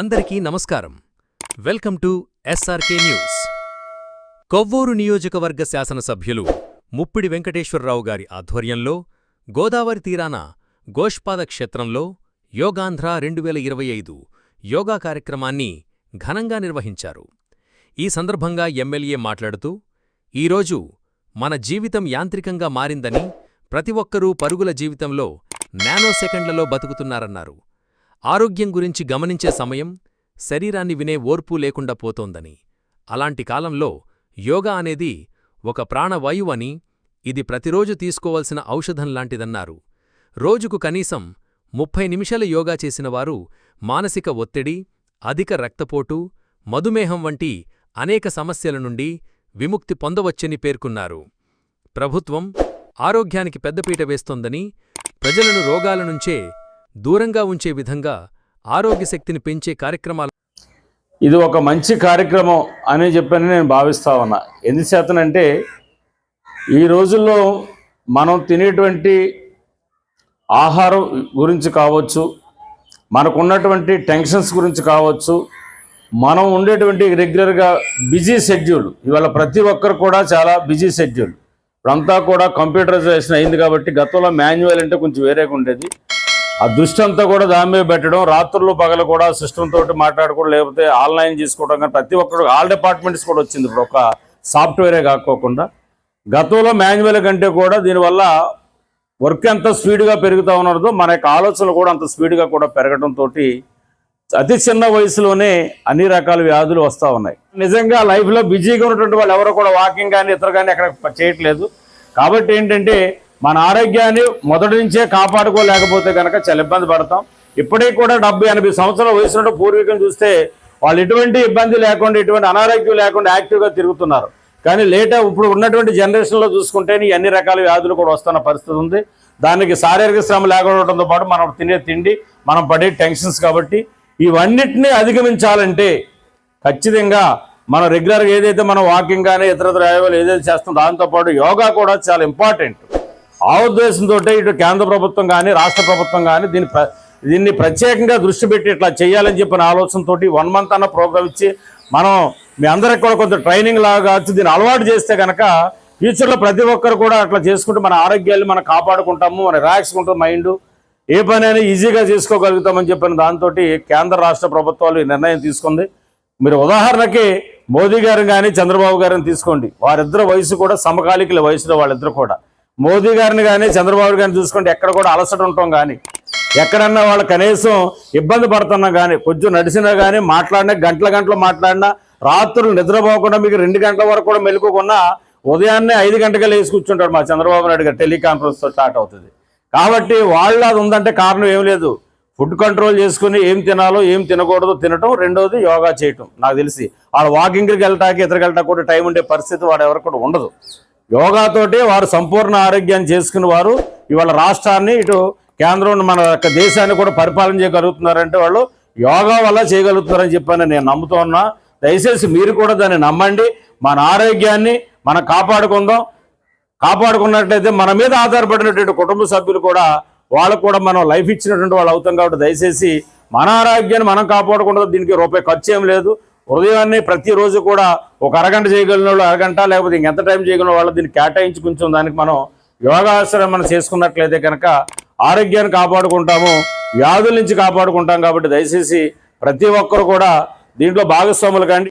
అందరికీ నమస్కారం. Welcome to SRK news. Kovvur నియోజకవర్గ శాసనసభ్యులు ముప్పిడి వెంకటేశ్వరరావు గారి ఆధ్వర్యంలో గోదావరి తీరాన గోష్పాద క్షేత్రంలో యోగాంధ్ర రెండు వేల ఇరవై ఐదు యోగా కార్యక్రమాన్ని ఘనంగా నిర్వహించారు. ఈ సందర్భంగా ఎమ్మెల్యే మాట్లాడుతూ ఈరోజు మన జీవితం యాంత్రికంగా మారిందని ప్రతి ఒక్కరూ పరుగుల జీవితంలో నానోసెకండ్లలో బతుకుతున్నారన్నారు. ఆరోగ్యం గురించి గమనించే సమయం శరీరాన్ని వినే ఓర్పు లేకుండా పోతోందని. అలాంటి కాలంలో యోగా అనేది ఒక ప్రాణవాయువని ఇది ప్రతిరోజు తీసుకోవలసిన ఔషధం లాంటిదన్నారు. రోజుకు కనీసం ముప్పై నిమిషాల యోగా చేసినవారు మానసిక ఒత్తిడి అధిక రక్తపోటు మధుమేహం వంటి అనేక సమస్యల నుండి విముక్తి పొందవచ్చని పేర్కొన్నారు. ప్రభుత్వం ఆరోగ్యానికి పెద్దపీట వేస్తోందని ప్రజలను రోగాల నుంచే దూరంగా ఉంచే విధంగా ఆరోగ్య శక్తిని పెంచే కార్యక్రమాలు ఇది ఒక మంచి కార్యక్రమం అని చెప్పని నేను భావిస్తా ఉన్నా. ఎందుచేతనంటే ఈ రోజుల్లో మనం తినేటువంటి ఆహారం గురించి కావచ్చు మనకున్నటువంటి టెన్షన్స్ గురించి కావచ్చు మనం ఉండేటువంటి రెగ్యులర్గా బిజీ షెడ్యూల్ ఇవాళ ప్రతి ఒక్కరు కూడా చాలా బిజీ షెడ్యూల్. ఇప్పుడంతా కూడా కంప్యూటరైజేషన్ అయింది కాబట్టి గతంలో మాన్యువల్ అంటే కొంచెం వేరేగా ఉండేది. ఆ దృష్టి అంతా కూడా దాని మీద పెట్టడం రాత్రులు పగలు కూడా సిస్టమ్ తోటి మాట్లాడుకోవడం లేకపోతే ఆన్లైన్ చేసుకోవడం కానీ ప్రతి ఒక్కరు ఆల్ డిపార్ట్మెంట్స్ కూడా వచ్చింది ఇప్పుడు ఒక సాఫ్ట్వేరే కాకోకుండా. గతంలో మాన్యువల్ కంటే కూడా దీనివల్ల వర్క్ ఎంత స్పీడ్గా పెరుగుతూ ఉన్నదో మన యొక్క ఆలోచనలు కూడా అంత స్పీడ్గా కూడా పెరగడంతో అతి చిన్న వయసులోనే అన్ని రకాల వ్యాధులు వస్తూ ఉన్నాయి. నిజంగా లైఫ్లో బిజీగా ఉన్నటువంటి వాళ్ళు ఎవరు కూడా వాకింగ్ కానీ ఇతర కానీ ఎక్కడ చేయట్లేదు. కాబట్టి ఏంటంటే మన ఆరోగ్యాన్ని మొదటి నుంచే కాపాడుకోలేకపోతే కనుక చాలా ఇబ్బంది పడతాం. ఇప్పటికీ కూడా డెబ్బై ఎనభై సంవత్సరాల వయసు పూర్వీకులు చూస్తే వాళ్ళు ఎటువంటి ఇబ్బంది లేకుండా ఎటువంటి అనారోగ్యం లేకుండా యాక్టివ్గా తిరుగుతున్నారు. కానీ లేట ఇప్పుడు ఉన్నటువంటి జనరేషన్లో చూసుకుంటే అన్ని రకాల వ్యాధులు కూడా వస్తున్న పరిస్థితి ఉంది. దానికి శారీరక శ్రమ లేకపోవడంతో పాటు మనం తినే తిండి మనం పడే టెన్షన్స్ కాబట్టి ఇవన్నిటినీ అధిగమించాలంటే ఖచ్చితంగా మనం రెగ్యులర్గా ఏదైతే మనం వాకింగ్ కానీ ఇతర వ్యాయామాలు ఏదైతే చేస్తాం దాంతోపాటు యోగా కూడా చాలా ఇంపార్టెంట్. ఆ ఉద్దేశంతో ఇటు కేంద్ర ప్రభుత్వం కానీ రాష్ట్ర ప్రభుత్వం కానీ దీన్ని ప్ర- దీన్ని ప్రత్యేకంగా దృష్టి పెట్టి ఇట్లా చేయాలని చెప్పిన ఆలోచనతో వన్ మంత్ అన్న ప్రోగ్రామ్ ఇచ్చి మనం మీ అందరికి కూడా కొంత ట్రైనింగ్ లాగా కావచ్చు దీన్ని అలవాటు చేస్తే కనుక ఫ్యూచర్లో ప్రతి ఒక్కరు కూడా అట్లా చేసుకుంటే మన ఆరోగ్యాన్ని మనం కాపాడుకుంటాము మన రిలాక్స్గా ఉంటుంది మైండ్ ఏ పని అయినా ఈజీగా చేసుకోగలుగుతామని చెప్పిన దాంతో కేంద్ర రాష్ట్ర ప్రభుత్వాలు ఈ నిర్ణయం తీసుకుంది. మీరు ఉదాహరణకి మోదీ గారిని కానీ చంద్రబాబు గారిని తీసుకోండి. వారిద్దరు వయసు కూడా సమకాలికల వయసులో వాళ్ళిద్దరు కూడా. మోదీ గారిని కానీ చంద్రబాబు గారిని చూసుకుంటే ఎక్కడ కూడా అలసట ఉంటాం కానీ ఎక్కడన్నా వాళ్ళు కనీసం ఇబ్బంది పడుతున్నా కానీ కొంచెం నడిచినా కానీ మాట్లాడినా గంటల గంటలు మాట్లాడినా రాత్రులు నిద్రపోకుండా మీకు రెండు గంటల వరకు కూడా మెలుకోకుండా ఉదయాన్నే ఐదు గంటకే వేసి కూర్చుంటాడు మా చంద్రబాబు నాయుడు గారు టెలికాన్ఫరెన్స్తో స్టార్ట్ అవుతుంది. కాబట్టి వాళ్ళు అది ఉందంటే కారణం ఏం లేదు. ఫుడ్ కంట్రోల్ చేసుకుని ఏం తినాలో ఏం తినకూడదు తినటం రెండోది యోగా చేయటం. నాకు తెలిసి వాళ్ళు వాకింగ్కి వెళ్ళటానికి ఇతరికి కూడా టైం ఉండే పరిస్థితి వాడు ఎవరికి కూడా ఉండదు. యోగాతోటే వారు సంపూర్ణ ఆరోగ్యాన్ని చేసుకుని వారు ఇవాళ రాష్ట్రాన్ని ఇటు కేంద్రం మన యొక్క దేశాన్ని కూడా పరిపాలన చేయగలుగుతున్నారంటే వాళ్ళు యోగా వల్ల చేయగలుగుతున్నారని చెప్పని నేను నమ్ముతూ ఉన్నా. దయచేసి మీరు కూడా దాన్ని నమ్మండి. మన ఆరోగ్యాన్ని మనం కాపాడుకుందాం. కాపాడుకున్నట్లయితే మన మీద ఆధారపడినటువంటి కుటుంబ సభ్యులు కూడా వాళ్ళకు కూడా మనం లైఫ్ ఇచ్చినటువంటి వాళ్ళు అవుతాం కాబట్టి దయచేసి మన ఆరోగ్యాన్ని మనం కాపాడుకుంటాం దీనికి రూపాయి ఖర్చు ఏం లేదు. ఉదయాన్నే ప్రతిరోజు కూడా ఒక అరగంట చేయగలిగిన వాళ్ళు అరగంట లేకపోతే ఇంకెంత టైం చేయగలిగిన వాళ్ళు దీన్ని కేటాయించి కొంచెం దానికి మనం యోగాసనం మనం చేసుకున్నట్లయితే కనుక ఆరోగ్యాన్ని కాపాడుకుంటాము వ్యాధుల నుంచి కాపాడుకుంటాం కాబట్టి దయచేసి ప్రతి ఒక్కరు కూడా దీంట్లో భాగస్వాములు కానీ